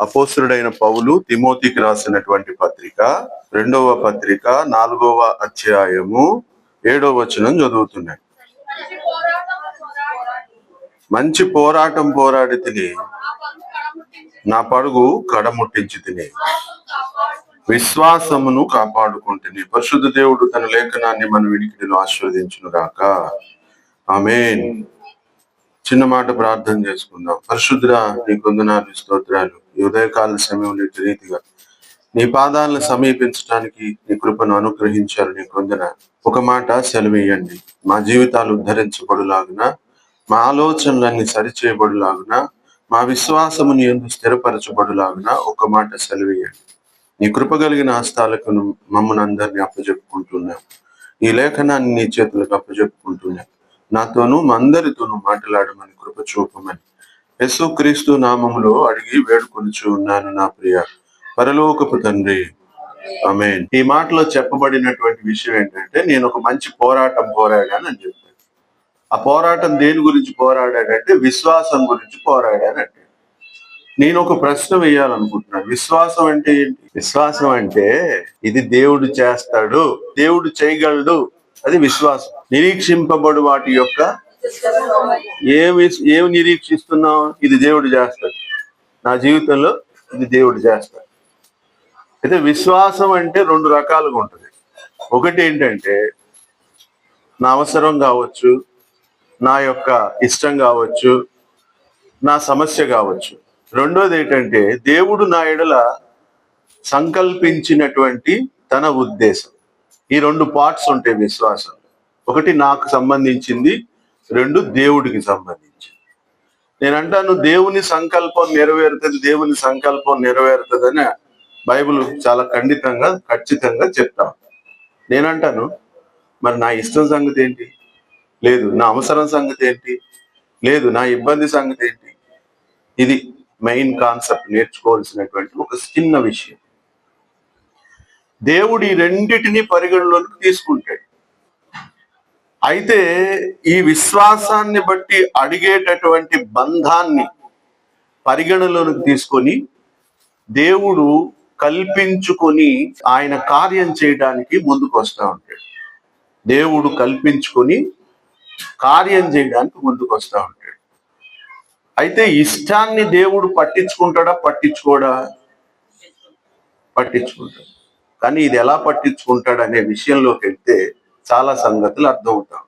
అపోసురుడైన పౌలు తిమోతికి రాసినటువంటి పత్రిక రెండవ పత్రిక నాలుగవ అధ్యాయము ఏడవ వచనం చదువుతున్నాయి మంచి పోరాటం పోరాడి తిని నా పడుగు కడముట్టించి తిని విశ్వాసమును కాపాడుకుంటుంది పరిశుద్ధ దేవుడు తన లేఖనాన్ని మన వినికిడిలో ఆశీర్వదించును గాక ఆమెన్. చిన్న మాట ప్రార్థన చేసుకుందాం. పరిశుద్ర నీ కొందనాలు స్తోత్రాలు. ఈ ఉదయకాల సమయంలో రీతిగా నీ పాదాలను సమీపించడానికి నీ కృపను అనుగ్రహించారు నీ కొందన. ఒక మాట సెలవేయండి. మా జీవితాలు ఉద్ధరించబడులాగున మా ఆలోచనలన్నీ సరిచేయబడులాగున మా విశ్వాసముని ఎందు స్థిరపరచబడులాగున ఒక మాట సెలవేయండి. నీ కృప కలిగిన హస్తాలకు మమ్మల్ని అందరినీ అప్పజెప్పుకుంటున్నాం. ఈ లేఖనాన్ని నీ చేతులకు అప్పజెప్పుకుంటున్నాం. నాతోనూ అందరితోనూ మాట్లాడమని కృప చూపమని. యేసు క్రీస్తు నామములో అడిగి వేడుకొనిచి ఉన్నాను నా ప్రియ పరలోకపు తండ్రి. అమేన్ ఈ మాటలో చెప్పబడినటువంటి విషయం ఏంటంటే నేను ఒక మంచి పోరాటం పోరాడాను అని చెప్పాను. ఆ పోరాటం దేని గురించి పోరాడాడంటే విశ్వాసం గురించి పోరాడానంటే. నేను ఒక ప్రశ్న వేయాలనుకుంటున్నాను. విశ్వాసం అంటే ఏంటి? విశ్వాసం అంటే ఇది దేవుడు చేస్తాడు దేవుడు చేయగలడు అది విశ్వాసం. నిరీక్షింపబడు వాటి యొక్క ఏమి ఏమి నిరీక్షిస్తున్నావు? ఇది దేవుడు చేస్తాడు. నా జీవితంలో ఇది దేవుడు చేస్తాడు. అయితే విశ్వాసం అంటే రెండు రకాలుగా ఉంటుంది. ఒకటి ఏంటంటే నా అవసరం కావచ్చు నా యొక్క ఇష్టం కావచ్చు నా సమస్య కావచ్చు. రెండోది ఏంటంటే దేవుడు నా ఎడల సంకల్పించినటువంటి తన ఉద్దేశం. ఈ రెండు పార్ట్స్ ఉంటాయి విశ్వాసం. ఒకటి నాకు సంబంధించింది రెండు దేవుడికి సంబంధించింది. నేను అంటాను దేవుని సంకల్పం నెరవేరుతుంది దేవుని సంకల్పం నెరవేరుతుందని బైబిల్ చాలా ఖండితంగా ఖచ్చితంగా చెప్తాం నేనంటాను మరి నా ఇష్టం సంగతి ఏంటి? లేదు నా అవసరం సంగతి ఏంటి? లేదు నా ఇబ్బంది సంగతి ఏంటి? ఇది మెయిన్ కాన్సెప్ట్ నేర్చుకోవాల్సినటువంటి ఒక చిన్న విషయం. దేవుడు ఈ రెండింటినీ పరిగణలోకి తీసుకుంటాడు. అయితే ఈ విశ్వాసాన్ని బట్టి అడిగేటటువంటి బంధాన్ని పరిగణలోనికి తీసుకొని దేవుడు కల్పించుకొని ఆయన కార్యం చేయడానికి ముందుకు వస్తూ ఉంటాడు. దేవుడు కల్పించుకొని కార్యం చేయడానికి ముందుకు వస్తూ ఉంటాడు. అయితే ఇష్టాన్ని దేవుడు పట్టించుకుంటాడా? పట్టించుకోడా? పట్టించుకుంటాడు. కానీ ఇది ఎలా పట్టించుకుంటాడు అనే విషయంలోకి వెళ్తే చాలా సంగతులు అర్థమవుతాం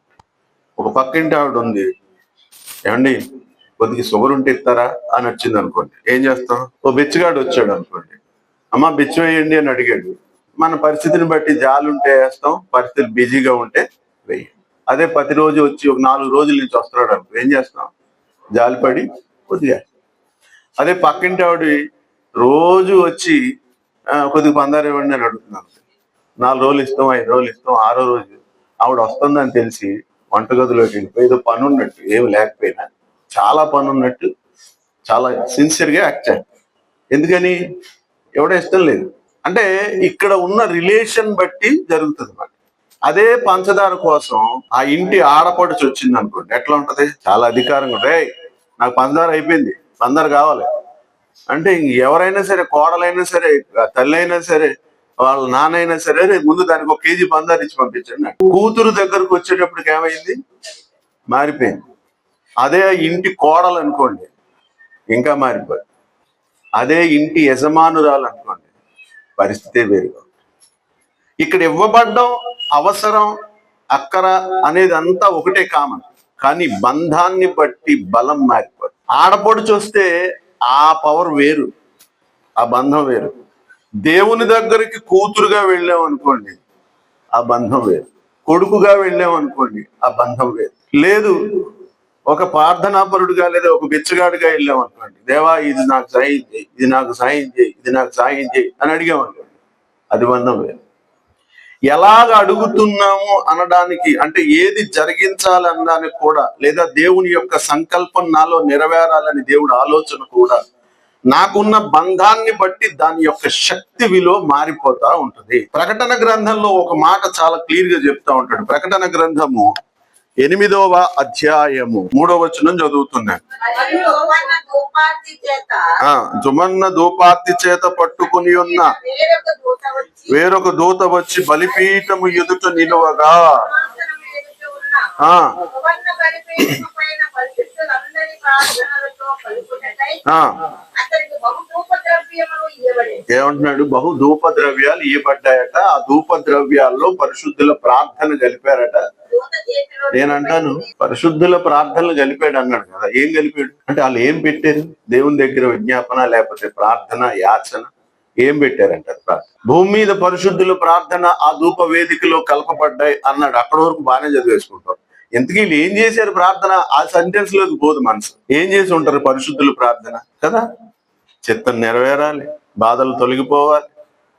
ఒక పక్కింటి ఆవిడ ఉంది. ఏమండి కొద్దిగా షుగర్ ఉంటే ఇస్తారా అని వచ్చింది అనుకోండి. ఏం చేస్తాం? ఓ బిచ్చగాడు వచ్చాడు అనుకోండి. అమ్మ బిచ్చ వేయండి అని అడిగాడు. మన పరిస్థితిని బట్టి జాలు ఉంటే వేస్తాం పరిస్థితులు బిజీగా ఉంటే వేయండి. అదే ప్రతి రోజు వచ్చి ఒక నాలుగు రోజుల నుంచి వస్తున్నాడు అనుకో ఏం చేస్తాం? జాలిపడి కొద్దిగా. అదే పక్కింటి ఆవిడ రోజు వచ్చి కొద్దిగా పందారు ఇవ్వండి అని అడుగుతున్నాను నాలుగు రోజులు ఇస్తాం ఐదు రోజులు ఇస్తాం ఆరో రోజు ఆవిడ వస్తుందని తెలిసి వంటగదిలోకి వెళ్ళిపోయి ఏదో పని ఉన్నట్టు ఏమి లేకపోయినా చాలా పని ఉన్నట్టు చాలా సిన్సియర్గా యాక్ట్ చేస్తాం ఎందుకని? ఎవడో ఇష్టం లేదు. అంటే ఇక్కడ ఉన్న రిలేషన్ బట్టి జరుగుతుంది మాట. అదే పంచదార కోసం ఆ ఇంటి ఆడపడుచు వచ్చింది అనుకోండి ఎట్లా ఉంటది? చాలా అధికారంగా రే నాకు పంచదార అయిపోయింది పంచదార కావాలి. అంటే ఎవరైనా సరే కోడలైనా సరే తల్లి అయినా సరే వాళ్ళ నాన్నైనా సరే రేపు ముందు దానికి ఒక కేజీ బంధాలు ఇచ్చి పంపించండి కూతురు దగ్గరకు వచ్చేటప్పటికి ఏమైంది? మారిపోయింది. అదే ఇంటి కోడలు అనుకోండి ఇంకా మారిపోయింది అదే ఇంటి యజమానురాలు అనుకోండి పరిస్థితే వేరుగా ఇక్కడ ఇవ్వబడ్డం అవసరం అక్కర అనేది అంతా ఒకటే కామన్. కానీ బంధాన్ని బట్టి బలం మారిపోదు. ఆడపడుచు వస్తే ఆ పవర్ వేరు ఆ బంధం వేరు. దేవుని దగ్గరికి కూతురుగా వెళ్ళాం అనుకోండి ఆ బంధం వేరు. కొడుకుగా వెళ్ళాం అనుకోండి ఆ బంధం వేరు. లేదు ఒక ప్రార్థనాపరుడుగా లేదా ఒక బిచ్చగాడుగా వెళ్ళాం అనుకోండి దేవా ఇది నాకు సాయం చేయి ఇది నాకు సాయం చేయి ఇది నాకు సాయం చేయి అని అడిగాం అనుకోండి అది బంధం వేరు. ఎలాగ అడుగుతున్నాము అనడానికి అంటే ఏది జరిగించాలనడానికి కూడా లేదా దేవుని యొక్క సంకల్పం నాలో నెరవేరాలని దేవుడు ఆలోచన కూడా నాకున్న బంధాన్ని బట్టి దాని యొక్క శక్తి విలువ మారిపోతా ఉంటుంది. ప్రకటన గ్రంథంలో ఒక మాట చాలా క్లియర్గా చెప్తా ఉంటాడు. ప్రకటన గ్రంథము ఎనిమిదవ అధ్యాయము మూడవ వచనం చదువుతున్నాను చేత ఆ జుమన్న దూపార్తి చేత పట్టుకుని ఉన్న వేరొక దూత వచ్చి వేరొక దూత వచ్చి బలిపీఠము ఎదుట నిలువగా ఏమంటున్నాడు బహు ధూప ద్రవ్యాలు ఇవ్వబడ్డాయట ఆ ధూప ద్రవ్యాల్లో పరిశుద్ధుల ప్రార్థన కలిపారట నేనంటాను పరిశుద్ధుల ప్రార్థనలు కలిపాడు అన్నాడు కదా. ఏం కలిపాడు అంటే వాళ్ళు ఏం పెట్టారు? దేవుని దగ్గర విజ్ఞాపన లేకపోతే ప్రార్థన యాచన ఏం పెట్టారంట ప్రార్థన? భూమి మీద పరిశుద్ధుల ప్రార్థన ఆ ధూప వేదికలో కలపబడ్డాయి అన్నాడు. అక్కడ వరకు బాగానే చదివేసుకుంటారు ఇంతకీ వీళ్ళు ఏం చేశారు ప్రార్థన? ఆ సెంటెన్స్లోకి పోదు మనసు. ఏం చేసి ఉంటారు పరిశుద్ధులు ప్రార్థన? కదా? చిత్తం నెరవేరాలి బాధలు తొలగిపోవాలి.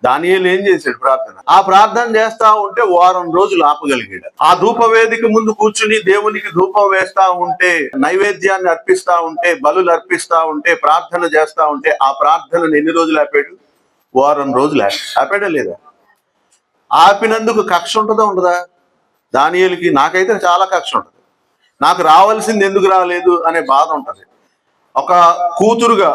దానియేలు ఏం చేశాడు ప్రార్థన? ఆ ప్రార్థన చేస్తా ఉంటే వారం రోజులు ఆపగలిగాడు. ఆ ధూప వేదిక ముందు కూర్చుని దేవునికి ధూపం వేస్తా ఉంటే నైవేద్యాన్ని అర్పిస్తా ఉంటే బలులు అర్పిస్తా ఉంటే ప్రార్థన చేస్తా ఉంటే ఆ ప్రార్థనను ఎన్ని రోజులు ఆపాడు? వారం రోజులు ఆపాడా లేదా? ఆపినందుకు కక్ష ఉంటుందా ఉండదా? దానియేలుకి నాకైతే చాలా కక్ష ఉంటుంది. నాకు రావాల్సింది ఎందుకు రాలేదు అనే బాధ ఉంటుంది. ఒక కూతురుగా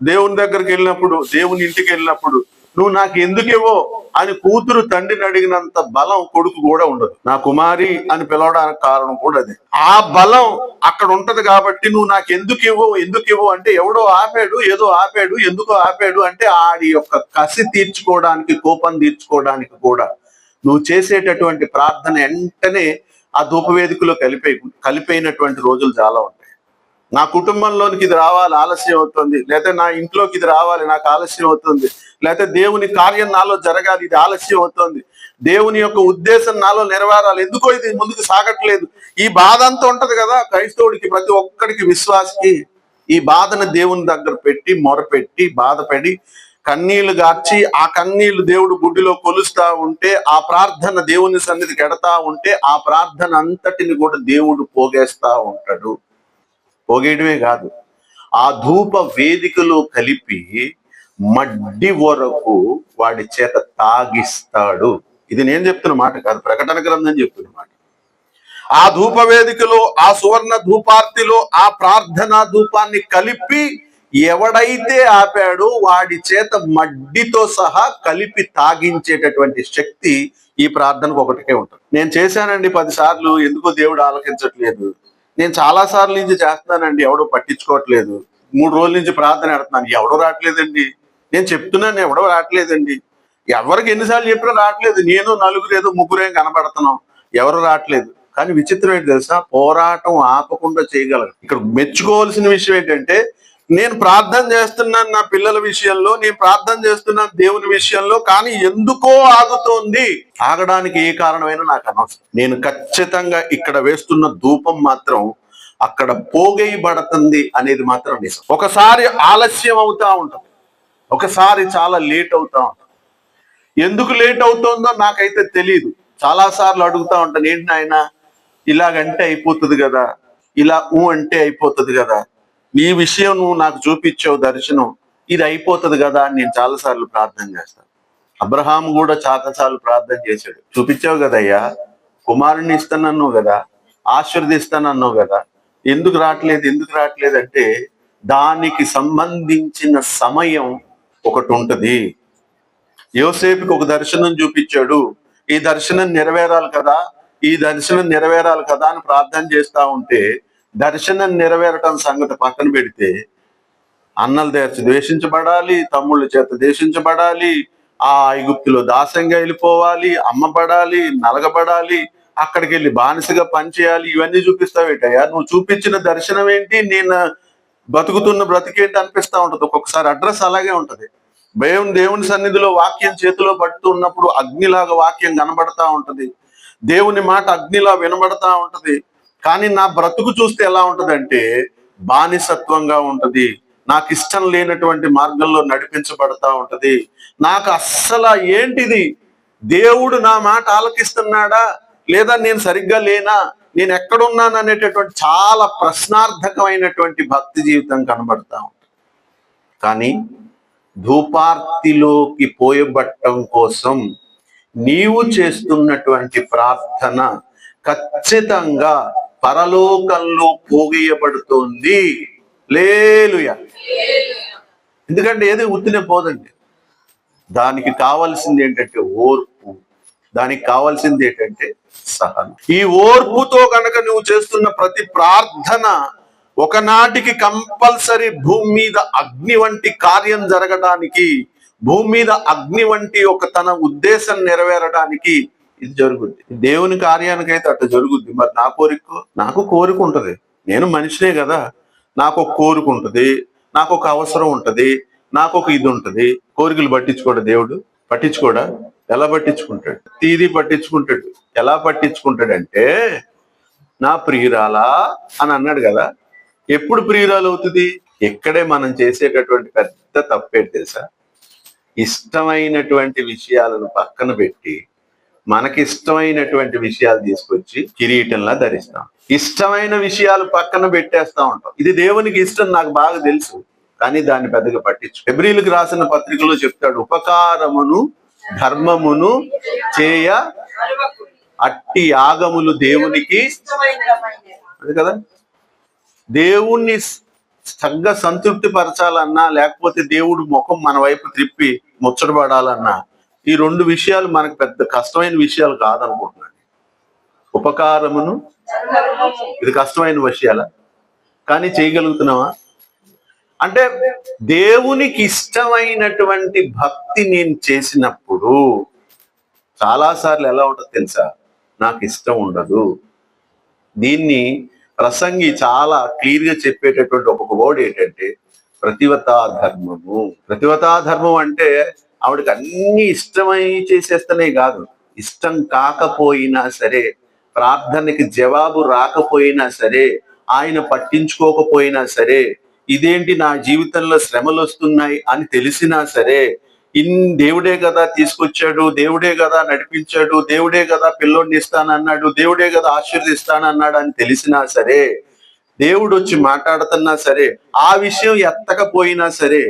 దేవుని దగ్గరికి వెళ్ళినప్పుడు దేవుని ఇంటికి వెళ్ళినప్పుడు నువ్వు నాకు ఎందుకేవో అని కూతురు తండ్రిని అడిగినంత బలం కొడుకు కూడా ఉండదు. నా కుమారి అని పిలవడానికి కారణం కూడా అది. ఆ బలం అక్కడ ఉంటది కాబట్టి నువ్వు నాకు ఎందుకు ఇవ్వో ఎందుకు ఇవ్వో అంటే ఎవడో ఆపాడు ఏదో ఆపాడు ఎందుకో ఆపాడు అంటే ఆడి యొక్క కసి తీర్చుకోవడానికి కోపం తీర్చుకోవడానికి కూడా నువ్వు చేసేటటువంటి ప్రార్థన వెంటనే ఆ ధూపవేదికలో కలిపే కలిపోయినటువంటి రోజులు చాలా ఉంటాయి. నా కుటుంబంలోనికి ఇది రావాలి ఆలస్యం అవుతుంది. లేకపోతే నా ఇంట్లోకి ఇది రావాలి నాకు ఆలస్యం అవుతుంది. లేకపోతే దేవుని కార్యం నాలో జరగాలి ఇది ఆలస్యం అవుతుంది. దేవుని యొక్క ఉద్దేశం నాలో నెరవేరాలి. ఎందుకో ఇది ముందుకు సాగట్లేదు. ఈ బాధ అంతా ఉంటది కదా క్రైస్తవుడికి ప్రతి ఒక్కడికి విశ్వాసకి. ఈ బాధను దేవుని దగ్గర పెట్టి మొరపెట్టి బాధపడి కన్నీళ్ళు గార్చి ఆ కన్నీళ్ళు దేవుడు గుడ్డిలో కొలుస్తా ఉంటే ఆ ప్రార్థన దేవుని సన్నిధికి ఎడతా ఉంటే ఆ ప్రార్థన అంతటిని కూడా దేవుడు పోగేస్తా ఉంటాడు. పోగేయడమే కాదు. ఆ ధూప వేదికలో కలిపి మడ్డి వరకు వాడి చేత తాగిస్తాడు. ఇది నేను చెప్తున్న మాట కాదు ప్రకటన గ్రంథం చెప్తున్న మాట. ఆ ధూప వేదికలో ఆ సువర్ణ ధూపార్తిలో ఆ ప్రార్థనా ధూపాన్ని కలిపి ఎవడైతే ఆపాడో వాడి చేత మడ్డితో సహా కలిపి తాగించేటటువంటి శక్తి ఈ ప్రార్థనకు ఒకటికే ఉంటుంది. నేను చేశానండి పదిసార్లు ఎందుకో దేవుడు ఆలకించట్లేదు. నేను చాలా సార్లు నుంచి చేస్తున్నానండి ఎవడో పట్టించుకోవట్లేదు. మూడు రోజుల నుంచి ప్రార్థన పెడుతున్నాను ఎవడో రావట్లేదండి. నేను చెప్తున్నాను ఎవడో రావట్లేదండి. ఎవరికి ఎన్నిసార్లు చెప్పినా రావట్లేదు. నేను నలుగురు ఏదో ముగ్గురేం కనబడుతున్నాం ఎవరు రావట్లేదు. కానీ విచిత్రం ఏంటి తెలుసా? పోరాటం ఆపకుండా చేయగలరు ఇక్కడ మెచ్చుకోవాల్సిన విషయం ఏంటంటే నేను ప్రార్థన చేస్తున్నాను నా పిల్లల విషయంలో నేను ప్రార్థన చేస్తున్నాను దేవుని విషయంలో కానీ ఎందుకో ఆగుతోంది. ఆగడానికి ఏ కారణమైనా నాకు అనవసరం. నేను ఖచ్చితంగా ఇక్కడ వేస్తున్న ధూపం మాత్రం అక్కడ పోగేయబడుతుంది అనేది మాత్రం నిజం. ఒకసారి ఆలస్యం అవుతా ఉంటుంది. ఒకసారి చాలా లేట్ అవుతా ఉంటుంది. ఎందుకు లేట్ అవుతుందో నాకైతే తెలియదు చాలా సార్లు అడుగుతా ఉంటాను ఏంటి నాయన? ఇలాగంటే అయిపోతుంది కదా. ఇలా ఊ అంటే అయిపోతుంది కదా. నీ విషయం నువ్వు నాకు చూపించావు దర్శనం ఇది అయిపోతుంది కదా అని నేను చాలా సార్లు ప్రార్థన చేస్తాను. అబ్రహాం కూడా చాలా సార్లు ప్రార్థన చేశాడు. చూపించావు కదయ్యా కుమారుని ఇస్తానన్నావు కదా? ఆశీర్దిస్తానన్నావు కదా? ఎందుకు రావట్లేదు ఎందుకు రావట్లేదు అంటే దానికి సంబంధించిన సమయం ఒకటి ఉంటది. యోసేపుకి ఒక దర్శనం చూపించాడు. ఈ దర్శనం నెరవేరాలి కదా? ఈ దర్శనం నెరవేరాలి కదా అని ప్రార్థన చేస్తా ఉంటే దర్శనం నెరవేరటం సంగతి పక్కన పెడితే అన్నల దేశ ద్వేషించబడాలి తమ్ముళ్ళ చేత ద్వేషించబడాలి ఆ ఐగుప్తులో దాసంగా వెళ్ళిపోవాలి అమ్మబడాలి నలగబడాలి అక్కడికి వెళ్ళి బానిసగా పనిచేయాలి ఇవన్నీ చూపిస్తావేటయ్యా? నువ్వు చూపించిన దర్శనం ఏంటి? నేను బతుకుతున్న బ్రతికేంటి అనిపిస్తా ఉంటది. ఒక్కొక్కసారి అడ్రస్ అలాగే ఉంటుంది. భయం దేవుని సన్నిధిలో వాక్యం చేతిలో పడుతున్నప్పుడు అగ్నిలాగా వాక్యం కనబడతా ఉంటుంది. దేవుని మాట అగ్నిలా వినబడతా ఉంటుంది. కానీ నా బ్రతుకు చూస్తే ఎలా ఉంటుందంటే బానిసత్వంగా ఉంటుంది. నాకు ఇష్టం లేనటువంటి మార్గంలో నడిపించబడతా ఉంటది. నాకు అస్సలు ఏంటిది? దేవుడు నా మాట ఆలకిస్తున్నాడా? లేదా నేను సరిగ్గా లేనా? నేను ఎక్కడున్నాను అనేటటువంటి చాలా ప్రశ్నార్థకమైనటువంటి భక్తి జీవితం కనబడతా ఉంటుంది. కానీ ధూపార్తిలోకి పోయబట్టం కోసం నీవు చేస్తున్నటువంటి ప్రార్థన ఖచ్చితంగా పరలోకంలో పోగేయబడుతోంది. లేలుయ ఎందుకంటే ఏది ఉత్తినే పోదండి. దానికి కావాల్సింది ఏంటంటే ఓర్పు. దానికి కావాల్సింది ఏంటంటే సహనం. ఈ ఓర్పుతో కనుక నువ్వు చేస్తున్న ప్రతి ప్రార్థన ఒకనాటికి కంపల్సరీ భూమి మీద అగ్ని వంటి కార్యం జరగడానికి భూమి మీద అగ్ని వంటి ఒక తన ఉద్దేశం నెరవేరడానికి ఇది జరుగుద్ది. దేవుని కార్యానికైతే అట్లా జరుగుద్ది. మరి నా కోరిక? నాకు కోరిక ఉంటుంది. నేను మనిషినే కదా. నాకు ఒక కోరిక ఉంటుంది. నాకు ఒక అవసరం ఉంటుంది. నాకు ఒక ఇది ఉంటుంది. కోరికలు పట్టించుకోడు దేవుడు. పట్టించుకోడా? ఎలా పట్టించుకుంటాడు? తీది పట్టించుకుంటాడు. ఎలా పట్టించుకుంటాడంటే నా ప్రియురాలా అని అన్నాడు కదా. ఎప్పుడు ప్రియురాలు అవుతుంది? ఇక్కడే మనం చేసేటటువంటి పెద్ద తప్పేంటి తెలుసా? ఇష్టమైనటువంటి విషయాలను పక్కన పెట్టి మనకి ఇష్టమైనటువంటి విషయాలు తీసుకొచ్చి కిరీటంలా ధరిస్తాం. ఇష్టమైన విషయాలు పక్కన పెట్టేస్తా ఉంటాం. ఇది దేవునికి ఇష్టం నాకు బాగా తెలుసు. కానీ దాన్ని పెద్దగా పట్టించు ఫిబ్రిల్కి రాసిన పత్రికలో చెప్తాడు ఉపకారమును ధర్మమును చేయ అట్టి యాగములు దేవునికి అది కదా? దేవుణ్ణి చక్కగా సంతృప్తి పరచాలన్నా లేకపోతే దేవుడు ముఖం మన వైపు త్రిప్పి ముచ్చటపడాలన్నా ఈ రెండు విషయాలు మనకు పెద్ద కష్టమైన విషయాలు కాదనుకుంటున్నాను. ఉపకారమును ఇది కష్టమైన విషయాల. కానీ చేయగలుగుతున్నావా? అంటే దేవునికి ఇష్టమైనటువంటి భక్తి నేను చేసినప్పుడు చాలా సార్లు ఎలా ఉంటుంది తెలుసా? నాకు ఇష్టం ఉండదు. దీన్ని ప్రసంగి చాలా క్లియర్గా చెప్పేటటువంటి ఒక వర్డ్ ఏంటంటే ప్రతివతా ధర్మము. ప్రతివతా ధర్మం అంటే ఆవిడకి అన్ని ఇష్టమై చేసేస్తనే కాదు. ఇష్టం కాకపోయినా సరే ప్రార్థనకి జవాబు రాకపోయినా సరే ఆయన పట్టించుకోకపోయినా సరే ఇదేంటి నా జీవితంలో శ్రమలు వస్తున్నాయి అని తెలిసినా సరే ఇన్ దేవుడే కదా తీసుకొచ్చాడు దేవుడే కదా నడిపించాడు దేవుడే కదా పిల్లోడిని ఇస్తానన్నాడు దేవుడే కదా ఆశీర్దిస్తానన్నాడు అని తెలిసినా సరే దేవుడు వచ్చి మాట్లాడుతున్నా సరే ఆ విషయం ఎత్తకపోయినా సరే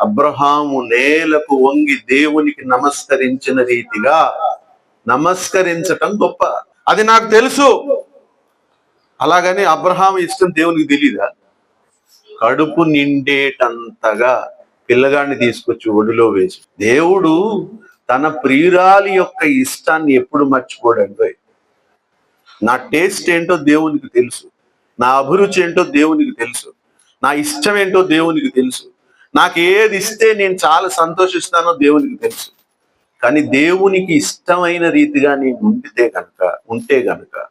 అబ్రహాము నేలకు వంగి దేవునికి నమస్కరించిన రీతిగా నమస్కరించటం గొప్ప. అది నాకు తెలుసు. అలాగని అబ్రహాం ఇష్టం దేవునికి తెలీదా? కడుపు నిండేటంతగా పిల్లగాడిని తీసుకొచ్చి ఒడిలో వేసి. దేవుడు తన ప్రియురాలి యొక్క ఇష్టాన్ని ఎప్పుడు మర్చిపోడండి నా టేస్ట్ ఏంటో దేవునికి తెలుసు. నా అభిరుచి ఏంటో దేవునికి తెలుసు. నా ఇష్టం ఏంటో దేవునికి తెలుసు. నాకు ఏది ఇస్తే నేను చాలా సంతోషిస్తానో దేవునికి తెలుసు. కానీ దేవునికి ఇష్టమైన రీతిగా నేను ఉండితే గనక ఉంటే గనక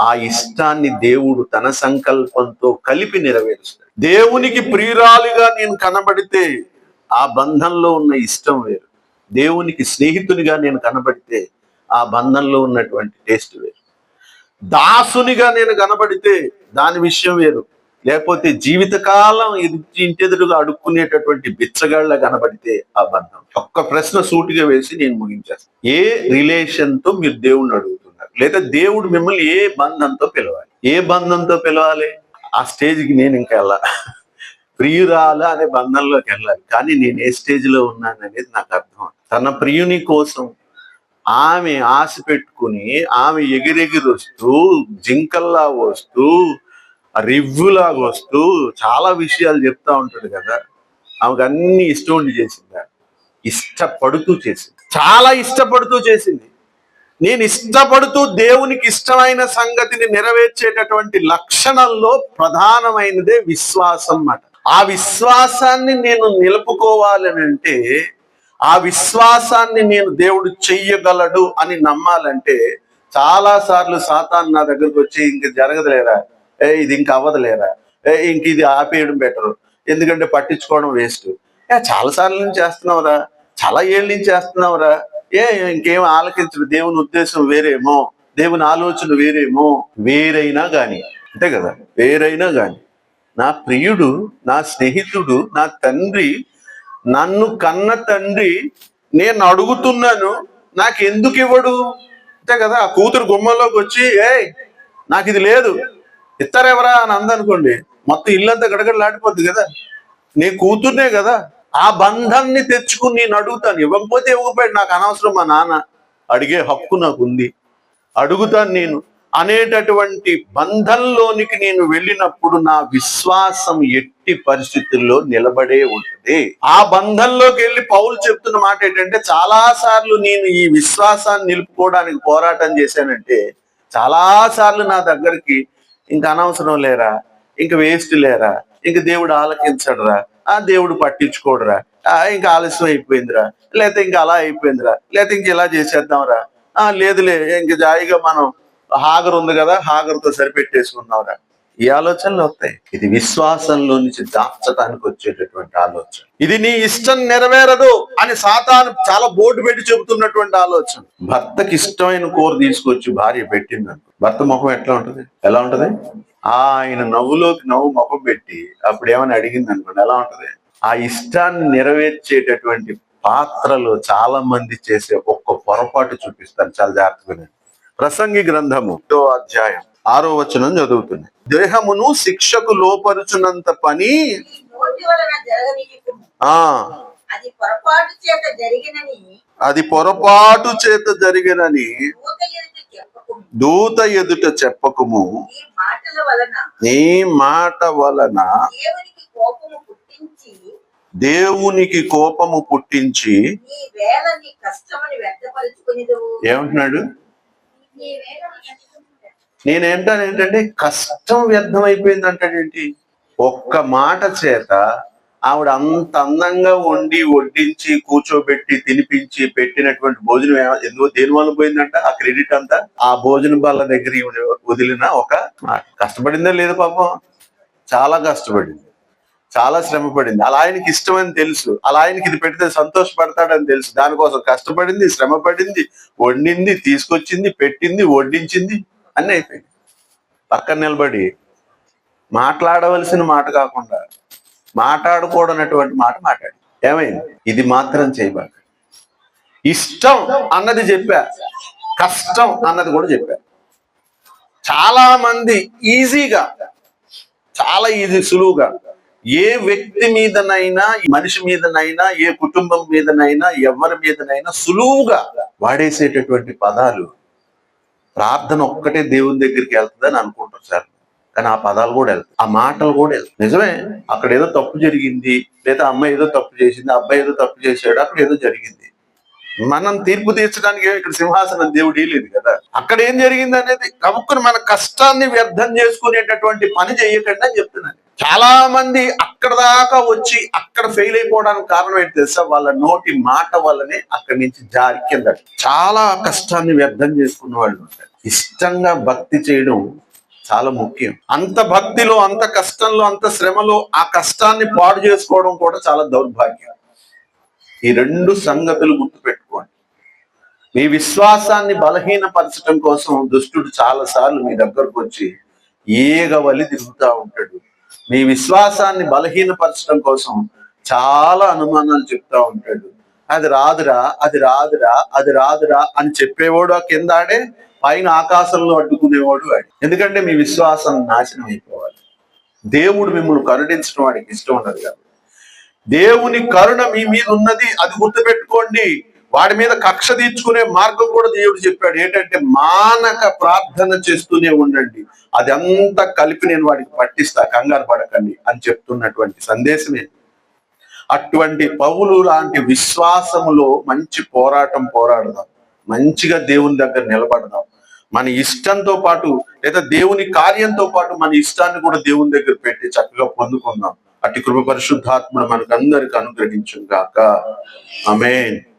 ఆ ఇష్టాన్ని దేవుడు తన సంకల్పంతో కలిపి నెరవేరుస్తాడు. దేవునికి ప్రియురాలిగా నేను కనబడితే ఆ బంధంలో ఉన్న ఇష్టం వేరు. దేవునికి స్నేహితునిగా నేను కనబడితే ఆ బంధంలో ఉన్నటువంటి టేస్ట్ వేరు. దాసునిగా నేను కనబడితే దాని విషయం వేరు. లేకపోతే జీవితకాలం ఎదుటి ఇంటెదురుగా అడుక్కునేటటువంటి బిచ్చగాళ్ళ కనబడితే ఆ బంధం. ఒక్క ప్రశ్న సూటిగా వేసి నేను ముగించేస్తాను ఏ రిలేషన్తో మీరు దేవుణ్ణి అడుగుతున్నారు? లేదా దేవుడు మిమ్మల్ని ఏ బంధంతో పిలవాలి? ఏ బంధంతో పిలవాలి? ఆ స్టేజ్కి నేను ఇంకా వెళ్ళా. ప్రియురాల అనే బంధంలోకి వెళ్ళాలి. కానీ నేను ఏ స్టేజ్లో ఉన్నాను అనేది నాకు అర్థం తన ప్రియుని కోసం ఆమె ఆశ పెట్టుకుని ఆమె ఎగిరెగిరి వస్తూ జింకల్లా వస్తూ రివ్వులాగా వస్తూ చాలా విషయాలు చెప్తా ఉంటాడు కదా. ఆమెకు అన్ని ఇష్టం ఉండి చేసిందా? ఇష్టపడుతూ చేసింది. చాలా ఇష్టపడుతూ చేసింది. నేను ఇష్టపడుతూ దేవునికి ఇష్టమైన సంగతిని నెరవేర్చేటటువంటి లక్షణంలో ప్రధానమైనదే విశ్వాసం అన్నమాట. ఆ విశ్వాసాన్ని నేను నిలుపుకోవాలని అంటే ఆ విశ్వాసాన్ని నేను దేవుడు చెయ్యగలడు అని నమ్మాలంటే చాలా సార్లు సాతాన్ నా దగ్గరకు వచ్చి ఇంక జరగదులేరా? ఏ ఇది ఇంక అవ్వదులేరా? ఏ ఇంక ఇది ఆపేయడం బెటరు ఎందుకంటే పట్టించుకోవడం వేస్ట్ ఏ చాలా సార్లు నుంచి చేస్తున్నావురా. చాలా ఏళ్ళ నుంచి చేస్తున్నావురా. ఏ ఇంకేం ఆలకించరు. దేవుని ఉద్దేశం వేరేమో. దేవుని ఆలోచన వేరేమో. వేరైనా గాని. అంతే కదా? వేరైనా గాని. నా ప్రియుడు నా స్నేహితుడు నా తండ్రి నన్ను కన్న తండ్రి నేను అడుగుతున్నాను నాకు ఎందుకు ఇవ్వడు అంతే కదా? ఆ కూతురు గుమ్మంలోకి వచ్చి ఏ నాకు ఇది లేదు. ఇస్తారెవరా అని అందనుకోండి మొత్తం ఇల్లంతా గడగడలాడిపోద్ది కదా. నీ కూతుర్నే కదా. ఆ బంధాన్ని తెచ్చుకుని నేను అడుగుతాను ఇవ్వకపోతే ఇవ్వకపోయాడు నాకు అనవసరం మా నాన్న. అడిగే హక్కు నాకు ఉంది అడుగుతాను నేను అనేటటువంటి బంధంలోనికి నేను వెళ్ళినప్పుడు నా విశ్వాసం ఎట్టి పరిస్థితుల్లో నిలబడే ఉంటుంది. ఆ బంధంలోకి వెళ్ళి పౌలు చెప్తున్న మాట ఏంటంటే చాలా సార్లు నేను ఈ విశ్వాసాన్ని నిలుపుకోవడానికి పోరాటం చేశానంటే చాలా సార్లు నా దగ్గరికి ఇంకా అనవసరం లేరా? ఇంక వేస్ట్ లేరా? ఇంక దేవుడు ఆలకించడరా? ఆ దేవుడు పట్టించుకోడరా? ఆ ఇంకా ఆలస్యం అయిపోయిందిరా. లేకపోతే ఇంకా అలా అయిపోయిందిరా. లేకపోతే ఇంక ఇలా చేసేద్దాంరా? ఆ లేదులే ఇంక జాయిగా మనం హాగర్ ఉంది కదా హాగర్తో సరిపెట్టేసుకున్నాంరా ఈ ఆలోచనలు వస్తాయి. ఇది విశ్వాసంలో నుంచి దాచడానికి వచ్చేటటువంటి ఆలోచన. ఇది నీ ఇష్టం నెరవేరదు అని సాతాను చాలా బోర్డు పెట్టి చెబుతున్నటువంటి ఆలోచన. భర్తకి ఇష్టమైన కూర తీసుకొచ్చి భార్య పెట్టింది భర్త ముఖం ఎట్లా ఉంటది? ఎలా ఉంటది? ఆయన నవ్వులోకి నవ్వు ముఖం పెట్టి అప్పుడు ఏమని అడిగింది అనుకోండి ఎలా ఉంటది? ఆ ఇష్టాన్ని నెరవేర్చేటటువంటి పాత్రలో చాలా మంది చేసే ఒక్క పొరపాటు చూపిస్తాను. చాలా జాగ్రత్తగా ప్రసంగి గ్రంథము అధ్యాయం ఆరో వచనం చదువుతుంది. దేహమును శిక్షకు లోపరుచున్నంత పని ఆ. అది పొరపాటు చేత జరిగినని దూత ఎదుట చెప్పకుము. నీ మాట వలన దేవునికి కోపము పుట్టించి ఏమంటున్నాడు? నేనేంటాను ఏంటంటే కష్టం వ్యర్థం అయిపోయింది అంటాడేంటి ఒక్క మాట చేత ఆవిడ అంత అందంగా వండి వడ్డించి కూర్చోబెట్టి తినిపించి పెట్టినటువంటి భోజనం ఎందుకో దేని వల్ల పోయిందంట? ఆ క్రెడిట్ అంతా ఆ భోజన బల్ల దగ్గర వదిలిన ఒక కష్టపడిందా లేదు పాపం? చాలా కష్టపడింది. చాలా శ్రమ పడింది అలా ఆయనకి ఇష్టమని తెలుసు. అలా ఆయనకి ఇది పెడితే సంతోషపడతాడని తెలుసు. దానికోసం కష్టపడింది శ్రమ పడింది వండింది తీసుకొచ్చింది పెట్టింది వడ్డించింది. అన్నీ అయిపోయింది పక్కన నిలబడి మాట్లాడవలసిన మాట కాకుండా మాట్లాడకూడనటువంటి మాట మాట్లాడి. ఏమైంది? ఇది మాత్రం చేయబాక. ఇష్టం అన్నది చెప్పా. కష్టం అన్నది కూడా చెప్పా. చాలా మంది ఈజీగా చాలా ఈజీ సులువుగా ఏ వ్యక్తి మీదనైనా మనిషి మీదనైనా ఏ కుటుంబం మీదనైనా ఎవరి మీదనైనా సులువుగా వాడేసేటటువంటి పదాలు ప్రార్థన ఒక్కటే దేవుని దగ్గరికి వెళ్తుందని అనుకుంటారు సార్. కానీ ఆ పదాలు కూడా వెళ్తాయి. ఆ మాటలు కూడా వెళ్తాయి. నిజమే అక్కడ ఏదో తప్పు జరిగింది లేదా అమ్మాయి ఏదో తప్పు చేసింది అబ్బాయి ఏదో తప్పు చేశాడు అక్కడ ఏదో జరిగింది. మనం తీర్పు తీర్చడానికి ఏం ఇక్కడ సింహాసనం దేవుడు లేదు కదా. అక్కడ ఏం జరిగింది అనేది కమ్ముకుని మన కష్టాన్ని వ్యర్థం చేసుకునేటటువంటి పని చేయకండి అని చెప్తున్నాను. చాలా మంది అక్కడ దాకా వచ్చి అక్కడ ఫెయిల్ అయిపోవడానికి కారణం ఏంటి తెలుసా? వాళ్ళ నోటి మాట వల్లనే అక్కడి నుంచి జారి కింద చాలా కష్టాన్ని వ్యర్థం చేసుకున్న వాళ్ళు ఉంటారు. ఇష్టంగా భక్తి చేయడం చాలా ముఖ్యం. అంత భక్తిలో అంత కష్టంలో అంత శ్రమలో ఆ కష్టాన్ని పాడు చేసుకోవడం కూడా చాలా దౌర్భాగ్యం. ఈ రెండు సంగతులు గుర్తుపెట్టుకోండి. మీ విశ్వాసాన్ని బలహీనపరచడం కోసం దుష్టుడు చాలా సార్లు మీ దగ్గరకు వచ్చి ఏగవలి తిరుగుతూ ఉంటాడు. మీ విశ్వాసాన్ని బలహీనపరచడం కోసం చాలా అనుమానాలు చెప్తా ఉంటాడు. అది రాదురా అది రాదురా అది రాదురా అని చెప్పేవాడు ఆ కింద ఆడే పైన ఆకాశంలో అడ్డుకునేవాడు వాడు. ఎందుకంటే మీ విశ్వాసం నాశనం అయిపోవాలి. దేవుడు మిమ్మల్ని కరుణించడం వాడికి ఇష్టం ఉండదు కాబట్టి. దేవుని కరుణ మీ మీద ఉన్నది అది గుర్తుపెట్టుకోండి. వాడి మీద కక్ష తీర్చుకునే మార్గం కూడా దేవుడు చెప్పాడు. ఏంటంటే మానక ప్రార్థన చేస్తూనే ఉండండి. అది అంతా కలిపి నేను వాడికి పట్టిస్తా కంగారు పడకండి అని చెప్తున్నటువంటి సందేశమే. అటువంటి పౌలు లాంటి విశ్వాసములో మంచి పోరాటం పోరాడదాం. మంచిగా దేవుని దగ్గర నిలబడదాం. మన ఇష్టంతో పాటు లేదా దేవుని కార్యంతో పాటు మన ఇష్టాన్ని కూడా దేవుని దగ్గర పెట్టి చక్కగా పొందుకుందాం. అటు కృప పరిశుద్ధాత్మను మనకు అందరికి అనుగ్రహించుగాక ఆమేన్.